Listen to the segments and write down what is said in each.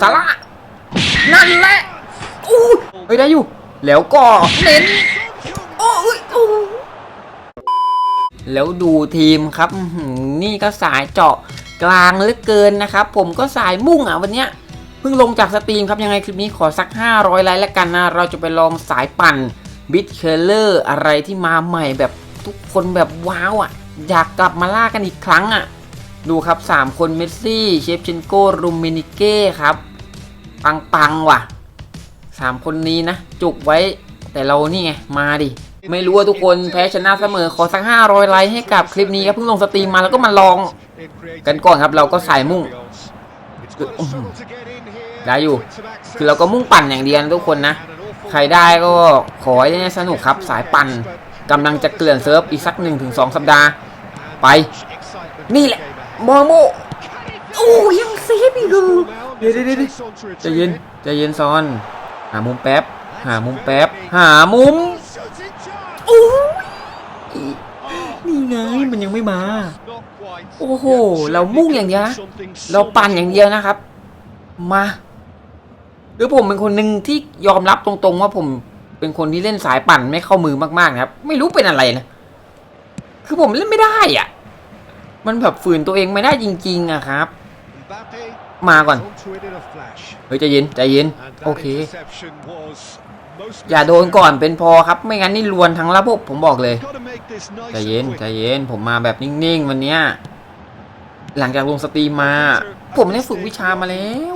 สาระนั่นแหละอู้เฮ้ยได้อยู่ แล้วก็เน้นโอ้ยโอ้แล้วดูทีมครับ นี่ก็สายเจาะกลางเหลือเกินนะครับ ผมก็สายมุ่งอะวันเนี้ยเพิ่งลงจากสตรีมครับยังไงคลิปนี้ขอสัก 500ไลค์แล้วกันนะ เราจะไปลองสายปั่นบิทเคเลอร์อะไรที่มาใหม่แบบทุกคนแบบว้าวอะ อยากกลับมาล่ากันอีกครั้งอะ ดูครับ 3 คนเมสซี่ เชฟเชนโกรูมินิเก้ครับ ปังปังๆว่ะ3คนนี้นะ จุกไว้แต่เรานี่ไง มาดิ ไม่รู้ว่าทุกคนแพ้ชนะเสมอขอสัก500ไลค์ให้กับคลิปนี้ครับเพิ่งลงสตรีมมาแล้วก็มาลองกันก่อนครับ เราก็สายมุ่งได้อยู่ คือเราก็มุ่งปั่นอย่างเดียวนทุกคนนะ ใครได้ก็ขอให้ได้สนุกครับสายปั่นกำลังจะเกลื่อนเซิร์ฟอีกสัก1-2สัปดาห์ ไป นี่แหละมอโมโอ้ยังเซฟอีกเลย เดี๋ยวเดี๋ยวเดี๋ยวใจะเย็นใจะเย็นซอน หามุมแป๊บ หามุมแป๊บ หามุมโอ้ยนี่ไงมันยังไม่มา โอ้โห เรามุ่งอย่างเดียวนะเราปั่นอย่างเดียวนะครับ มาคือผมเป็นคนหนึ่งที่ยอมรับตรงๆ ว่าผมเป็นคนที่เล่นสายปั่นไม่เข้ามือมากๆนะครับ ไม่รู้เป็นอะไรนะ คือผมเล่นไม่ได้อะ มันแบบฝืนตัวเองไม่ได้จริง ๆอะครับ มาก่อน เฮ้ยใจเย็นใจเย็น โอเค อย่าโดนก่อนเป็นพอครับ ไม่งั้นนี่ลวนทั้งระบบผมบอกเลยใจเย็นใจเย็นผมมาแบบนิ่งๆวันเนี้ยหลังจากลงสตรีมมา ผมได้ฝึกวิชามาแล้ว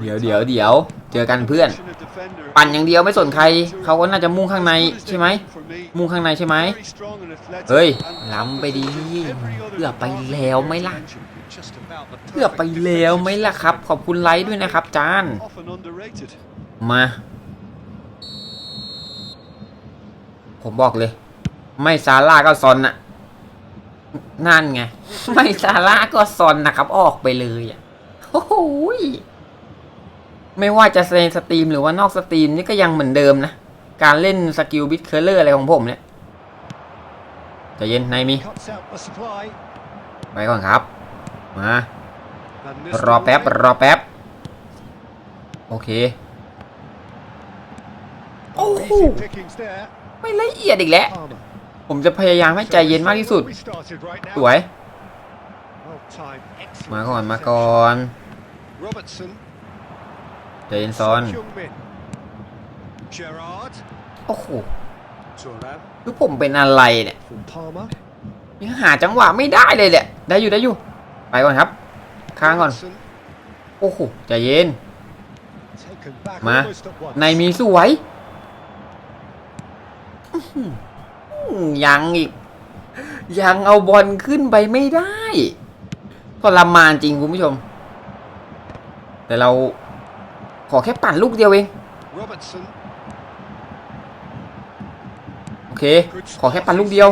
เฮ้ยเดี๋ยวเดี๋ยวเดี๋ยวเจอกันเพื่อน ปั่นอย่างเดียวไม่สนใคร เขาก็น่าจะมุ่งข้างในใช่ไหม มุ่งข้างในใช่ไหม เฮ้ย ล้ำไปดีเพื่อไปแล้วไหมล่ะเพื่อไปแล้วไหมล่ะครับ ขอบคุณไลค์ด้วยนะครับจาน มา ผมบอกเลย ไม่ซาร่าก็ซอนน่ะ นั่นไง ไม่ซาร่าก็ซอนนะครับ ออกไปเลยอะโอ้โหย ไม่ว่าจะในสตรีมหรือว่านอกสตรีมนี่ก็ยังเหมือนเดิมนะ การเล่นสกิลบิทเคอร์เลอร์อะไรของผมเนี่ยใจะเย็นนายมี ไปก่อนครับ มารอแป๊บ รอแป๊บ โอเค โอ้โหไม่ละเอียดอีกแล้ว ผมจะพยายามให้ใจเย็นมากที่สุด สวย มาก่อน มาก่อน ใจเย็นซอน โอ้โห คือผมเป็นอะไรเนี่ยยังหาจังหวะไม่ได้เลยเนี่ยได้อยู่ได้อยู่ ไปก่อนครับ ค้างก่อน โอ้โหใจเย็น มา ในมีสวยอื้อหือยังอีก ยังเอาบอลขึ้นไปไม่ได้ทรมานจริงคุณผู้ชม แต่เรา ขอแค่ปั่นลูกเดียวเอง โอเค ขอแค่ปั่นลูกเดียว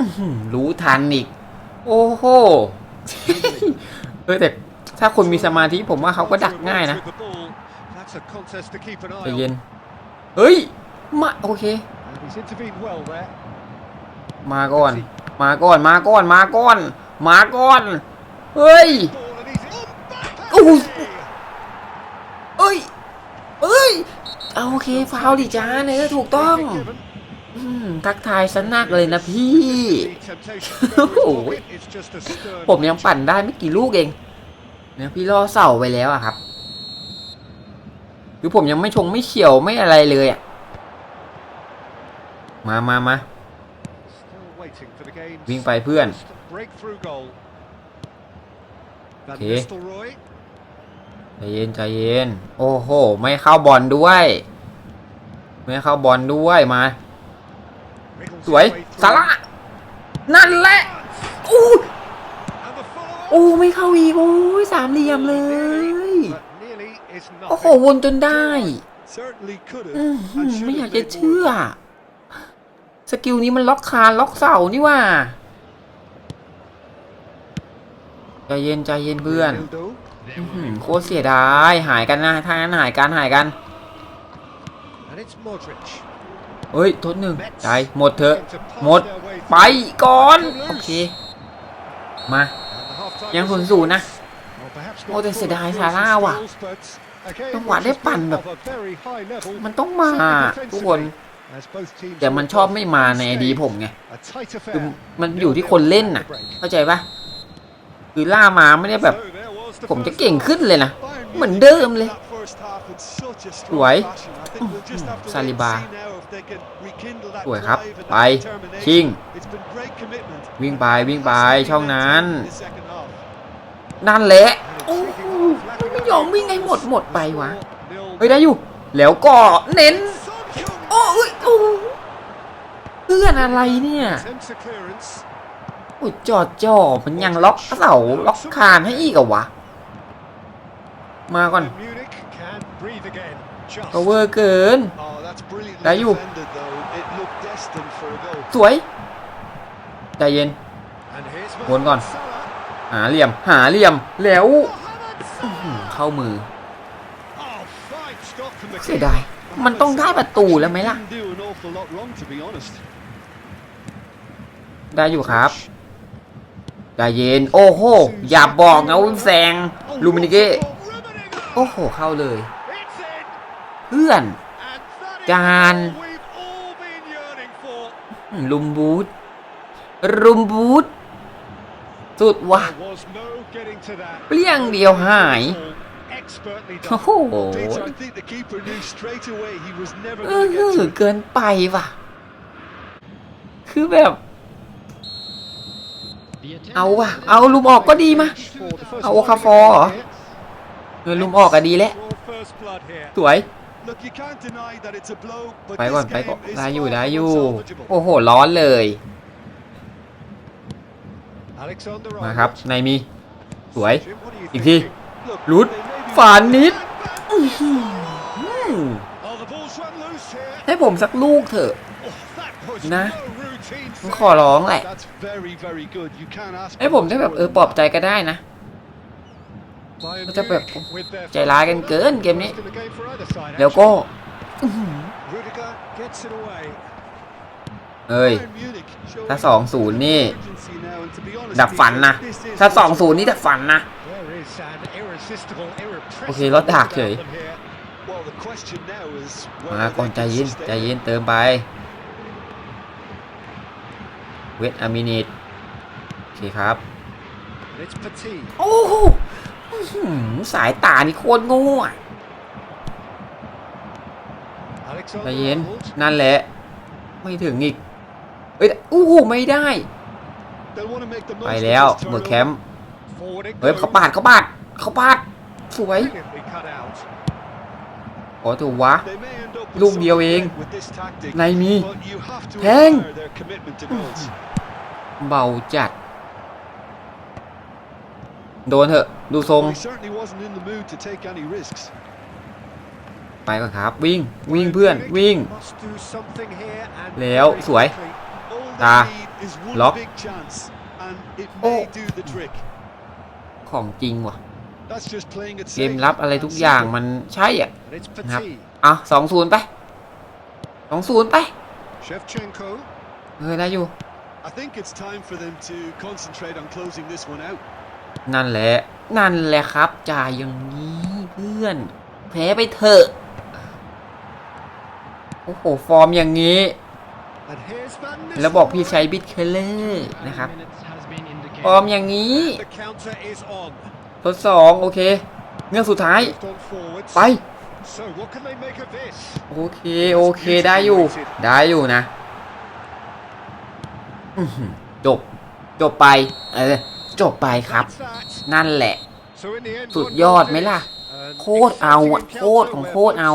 อื้อหือรู้ทันอีก โอ้โหเออแต่ถ้าคนมีสมาธิผมว่าเขาก็ดักง่ายนะใจเย็น เฮ้ย มา โอเค มาก่อน มาก่อน มาก่อน มาก่อน มาก่อน เฮ้ย โอ้ยเอ้ย เอ้ย เอาโอเคฟาวดิจ้าเนอถูกต้องอทักทายสนักเลยนะพี่ โอ้โหผมยังปั่นได้ไม่กี่ลูกเองเนี่ยพี่ล่อเสาไปแล้วอะครับคือผมยังไม่ชงไม่เฉียวไม่อะไรเลยอะมามามาวิ่งไปเพื่อนโอเค ใจเย็นใจเย็น โอ้โห ไม่เข้าบอลด้วย ไม่เข้าบอลด้วยมา สวยสาระนั่นแหละอู้โอ้ไม่เข้าอีกโอ้ยสามเหลี่ยมเลย โอ้โหวนจนได้ ไม่อยากจะเชื่อ สกิลนี้มันล็อกคานล็อกเสานี่ว่าใจเย็นใจเย็นเพื่อน โคตรเสียดายหายกันนะถ้างั้นหายกันหายกันเฮ้ยทดหนึ่งใจหมดเถอะหมดไปก่อนโอเคมายังศูนย์ศูนย์นะโอ้แต่เสียดายซาร่าว่ะจังหวะได้ปั่นแบบ มันต้องมาทุกคน แต่มันชอบไม่มาในไอดีผมไงคือมันอยู่ที่คนเล่นน่ะ เข้าใจปะคือล่ามาไม่ได้แบบ ผมจะเก่งขึ้นเลยนะ เหมือนเดิมเลย สวยซาลิบา สวยครับ ไป ชิง วิ่งไป วิ่งไป ช่องนั้น นั่นแหละไม่ยอมวิ่งให้หมดหมดไปวะ เฮ้ยได้อยู่ แล้วก็เน้น โอ้ยโอ้เพื่อนอะไรเนี่ยโอ้ยจอดจ่อมันยังล็อกเสาล็อกคานให้อีกเหรอะวะ มาก่อนก็เวอร์เกิน ได้อยู่ สวย ใจเย็นวนก่อน หาเหลี่ยม หาเหลี่ยม แล้วอื้อหือเข้ามือ เสียดาย มันต้องได้ประตูแล้วไหมล่ะ ได้อยู่ครับใจเย็น โอ้โห อย่าบอกนะว่าแซงลูมินิเก้โอ้โหเข้าเลย เพื่อนการลุมบูทรุมบูทสุดว่ะเปลี่ยงเดียวหายโอ้โหเออเกินไปว่ะ คือแบบ เอาว่ะ เอาลุมออกก็ดีมาเอาโอคาฟอร์ เหรอเงินลุมออกก็ดีแล้วสวยไปก่อนไปก่อนได้อยู่ได้อยู่ โอ้โห ร้อนเลย มาครับในมี สวย อีกทีรุดฝานนิดอื้อหือให้ผมสักลูกเถอะ นะผมขอร้องแหละ ให้ผมได้แบบเออปลอบใจก็ได้นะ ก็จะแบบใจร้ายกันเกินเกมนี้ แล้วก็อื้อหือเอ้ย ถ้า2-0นี่ ดับฝันนะ ถ้า2-0นี่ดับฝันนะ โอเครถดักเฉยมาก่อนใจเย็นใจเย็นเติมไป เวทอามินิตโอเคครับ โอ้โหอื้อหือ สายตานี่โคตรโง่อะใจเย็น นั่นแหละ ไม่ถึงอีก เอ้ยอู้หูไม่ได้ ไปแล้วเบอร์แคมป์เฮ้ยเขาปาดเขาปาดเขาปาด สวยขอถูกวะ ลูกเดียวเอง ในมี แทง เบาจัด โดนเถอะ ดูทรง ไปก่อนครับ วิ่ง วิ่งเพื่อน วิ่ง แล้วสวย ตา ล็อก โอ้ ของจริงว่ะ เกมรับอะไรทุกอย่างมันใช่อะนะครับ อะสองศูนย์ไปสองศูนย์ไป Shevchenko. เออได้อยู่ I think it's time for them to concentrate on closing this one out. นั่นแหละ นั่นแหละครับ จ่ายอย่างนี้เพื่อน แพ้ไปเถอะ โอ้โห ฟอร์มอย่างนี้ แล้วบอกพี่ใช้บิดเคลเลอร์นะครับ ฟอร์มอย่างนี้ทดสองโอเค เงื่อนสุดท้าย ไป โอเค โอเค ได้อยู่ ได้อยู่นะจบ จบไป เออ จบไปครับ That's that. นั่นแหละ So in the end, สุด one ยอด goal ไหมล่ะ And โคตรเอาอะ exciting โคตรของโคตรเอา